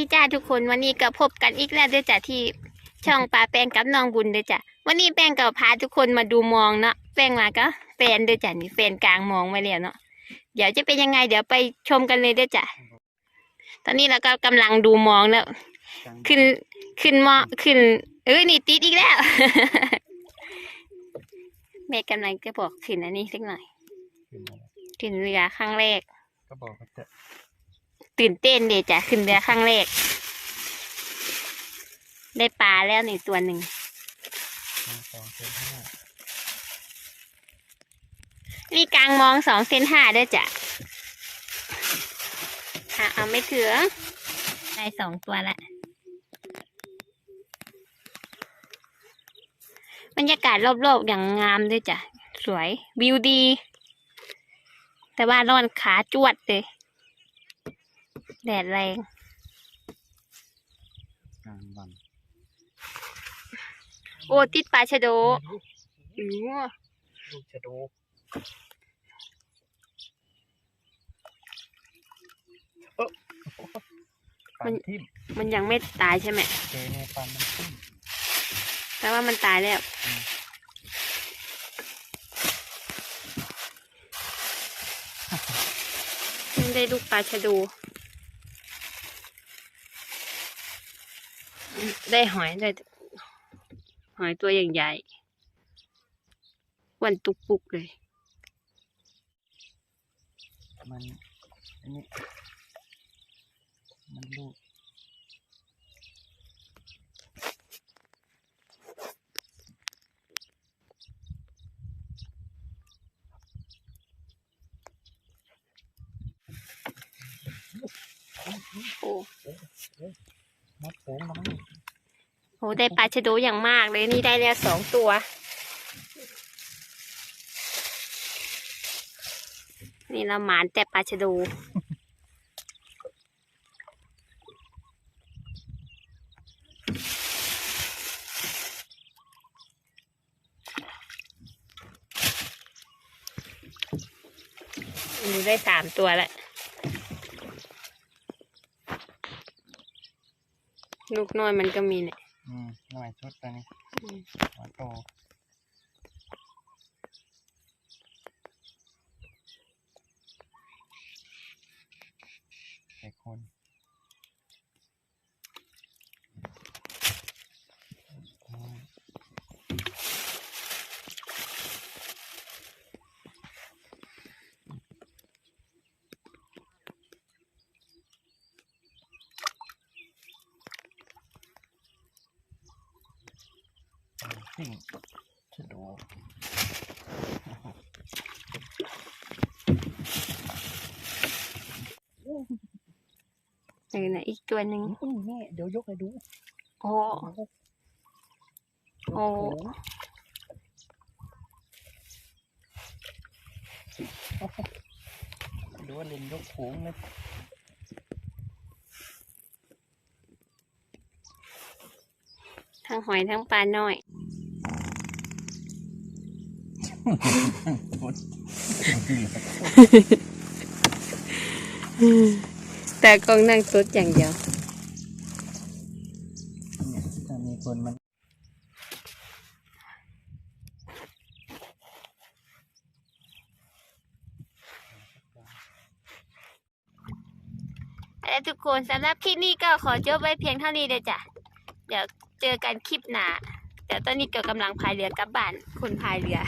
พี่จ้าทุกคนวันนี้ก็พบกันอีกแล้วเด้วยจ้ะที่ช่องปลาแป้งกับน้องบุญเด้วยจ้ะวันนี้แป้งก็พาทุกคนมาดูมองเนาะแป้งมาก็แฟนเด้วยจ้ะนี่แฟนกลางมองไว้แล้วเนาะเดี๋ยวจะเป็นยังไง เดี๋ยวไปชมกันเลยเด้วยจ้ะตอนนี้เราก็กำลังดูมองแล้ว ขึ้นขึ้นมอขึ้น เอ้ยนี่ติดอีกแล้วแม่กำลังจะบอกขึ้นอันนี้สักหน่อยขึ้นเรือครั้งแรกก็บอกว่าจะ ตื่นเต้นเดะจ้ะขึ้นเรือครั้งแรก ได้ปลาแล้วในตัวหนึ่งมีสองเซนห้านี่กลางมองสองเซนห้าด้วยจ้ะอะเอาไม่ถือได้สองตัวละบรรยากาศรอบๆอย่างงามด้วยจ้ะ สวย วิวดี แต่ว่าร้อนขาจวดเลย แดดแรง กลางวัน โอ้ติดปลาชะโดอือลูกชะโดเอ้อปันทิ่มมันยังไม่ตายใช่ไหม เจในปันมันทิ่มแต่ว่ามันตายแล้วมันได้ลูกปลาชะโดู ได้หอยได้หอยตัวใหญ่ๆวันตุกปุกเลย มันอันนี้มันลูกโอ้มัดโผงมาให้ โหได้ปลาชะโดูอย่างมากเลยนี่ได้แล้วสองตัว นี่เราหมานแต่ปลาชะโดูนี่ได้สามตัวแล้วลูกน้อยมันก็มีเนี่ย อืมหน่อยชุดตัวนี้อืมหัวโตแต่ สิ่งชะโดเออนะอีกตัวหนึ่งอืมแม่เดี๋ยวยกให้ดูโอ้โอ้ดูว่าเล่นยกโขงเลยทั้งหอยทั้งปลาน้อย แต่กองนั่งตุ๊ดอย่างเดียวเนี่ยถ้ามีคนมันและทุกคนสำหรับคลิปนี้ก็ขอจบไว้เพียงเท่านี้เดียวจ้ะ เดี๋ยวเจอกันคลิปหน้า แต่ตอนนี้เกี่ยวกำลังพายเรือกลับบ้านคนพายเรือ